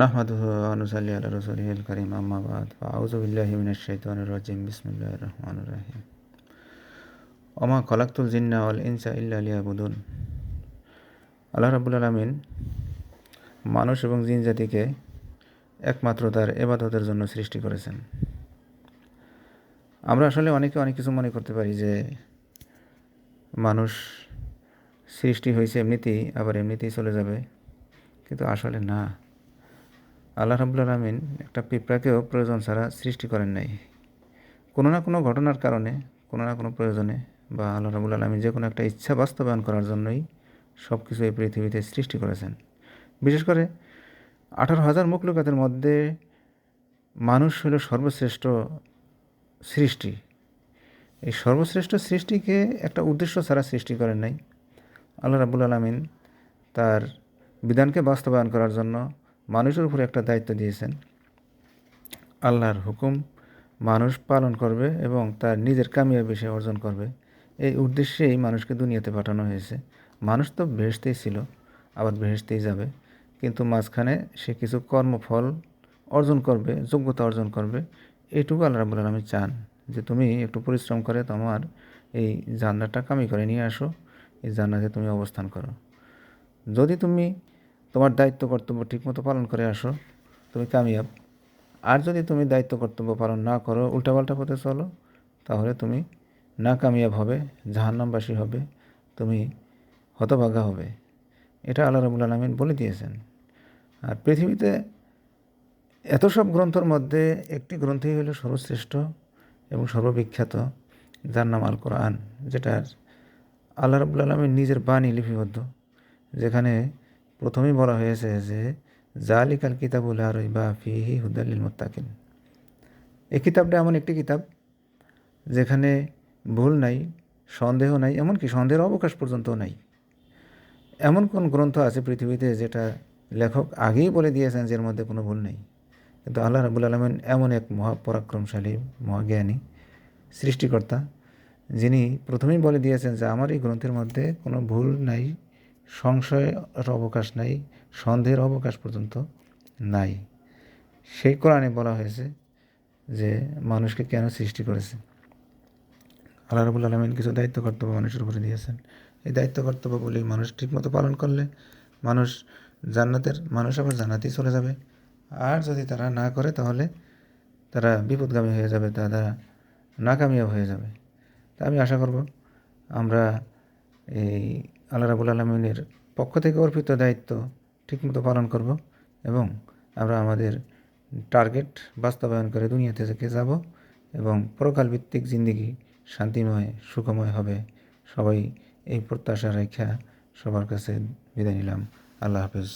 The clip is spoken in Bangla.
নাহমাদুহু আনুসাল্লি আলা রসুলিল করিম আম্মাবাদ আউজুবিল্লাহি মিনাশ শাইতানির রাজিম বিসমিল্লাহির রহমানির রহিম ওমা খলাকতুল জিন্না ওয়াল ইনসা ইল্লা লিয়াবুদুন আল্লাহ রাব্বুল আলামিন মানুষ এবং জিন জাতিকে একমাত্র তার এবাদতের জন্য সৃষ্টি করেছেন। আমরা আসলে অনেকে অনেক কিছু মনে করতে পারি যে মানুষ সৃষ্টি হয়েছে এমনিতেই, আবার এমনিতেই চলে যাবে, কিন্তু আসলে না। আল্লাহ রাবুল আলমিন একটা পিঁপড়াকেও প্রয়োজন ছাড়া সৃষ্টি করেন নাই। কোনো না কোনো ঘটনার কারণে, কোনো না কোনো প্রয়োজনে বা আল্লাহ রাবুল আলমিন যে কোনো একটা ইচ্ছা বাস্তবায়ন করার জন্যই সব কিছু এই পৃথিবীতে সৃষ্টি করেছেন। বিশেষ করে আঠারো হাজার মুখলুকাতের মধ্যে মানুষ হলো সর্বশ্রেষ্ঠ সৃষ্টি। এই সর্বশ্রেষ্ঠ সৃষ্টিকে একটা উদ্দেশ্য ছাড়া সৃষ্টি করেন নাই। আল্লাহ রাবুল আলমিন তার বিধানকে বাস্তবায়ন করার জন্য মানুষের উপরে একটা দায়িত্ব দিয়েছেন। আল্লাহর হুকুম মানুষ পালন করবে এবং তার নিজের কামিয়াবি সে অর্জন করবে। এই উদ্দেশ্যেই মানুষকে দুনিয়াতে পাঠানো হয়েছে। মানুষ তো ভেসতেই ছিল, আবার ভেসতেই যাবে। কিন্তু মাঝখানে সে কিছু কর্মফল অর্জন করবে, যোগ্যতা অর্জন করবে। এইটুকু আল্লাহ রাবুল আলমী চান যে তুমি একটু পরিশ্রম করে তোমার এই জান্নাতটা কামি করে নিয়ে আসো, এই জান্নাতে তুমি অবস্থান করো। যদি তুমি তোমার দায়িত্ব কর্তব্য ঠিকমতো পালন করে আসো, তুমি কামিয়াব। আর যদি তুমি দায়িত্ব কর্তব্য পালন না করো, উল্টাপাল্টা পথে চলো, তাহলে তুমি না কামিয়াব হবে, জাহান্নামবাসী হবে, তুমি হতভাগা হবে। এটা আল্লাহ রবুল আলমিন বলে দিয়েছেন। আর পৃথিবীতে এত সব গ্রন্থর মধ্যে একটি গ্রন্থই হলো সর্বশ্রেষ্ঠ এবং সর্ববিখ্যাত, যার নাম আল কোরআন যেটার আল্লাহ রবুল আলমীর নিজের বাণী লিপিবদ্ধ, যেখানে প্রথমেই বলা হয়েছে যে, জালিকাল কিতাবুল আর বা ফিহি হুদাল্লিল মোত্তাকিন। এই কিতাবটা এমন একটি কিতাব যেখানে ভুল নাই, সন্দেহ নাই, এমনকি সন্দেহের অবকাশ পর্যন্ত নাই। এমন কোন গ্রন্থ আছে পৃথিবীতে যেটা লেখক আগেই বলে দিয়েছেন যে এর মধ্যে কোনো ভুল নেই? কিন্তু আল্লাহ রাবুল আলমিন এমন এক মহাপরাক্রমশালী মহাজ্ঞানী, সৃষ্টিকর্তা, যিনি প্রথমেই বলে দিয়েছেন যে, আমার এই গ্রন্থের মধ্যে কোনো ভুল নাই সংশয়ের অবকাশ নাই, সন্দেহের অবকাশ পর্যন্ত নাই। সেই কোরআনে বলা হয়েছে যে মানুষকে কেন সৃষ্টি করেছে? আল্লাহ রবুল আলমিন কিছু দায়িত্ব কর্তব্য মানুষের উপরে দিয়েছেন। এই দায়িত্ব কর্তব্যগুলি মানুষ ঠিকমতো পালন করলে মানুষ জান্নাতের, মানুষ আবার জান্নাতেই চলে যাবে। আর যদি তারা না করে, তাহলে তারা বিপদগামী হয়ে যাবে, তা তারা নাকামিয়াব হয়ে যাবে। তা আমি আশা করব আমরা এই আল্লাহ রাবুল আলমিনের পক্ষ থেকে অর্পিত দায়িত্ব ঠিকমতো পালন করব এবং আমরা আমাদের টার্গেট বাস্তবায়ন করে দুনিয়াতে থেকে যাব এবং পরকাল ভিত্তিক জিন্দিগি শান্তিময়, সুখময় হবে। সবাই এই প্রত্যাশা রেখা সবার কাছে বিদায় নিলাম। আল্লাহ হাফেজ।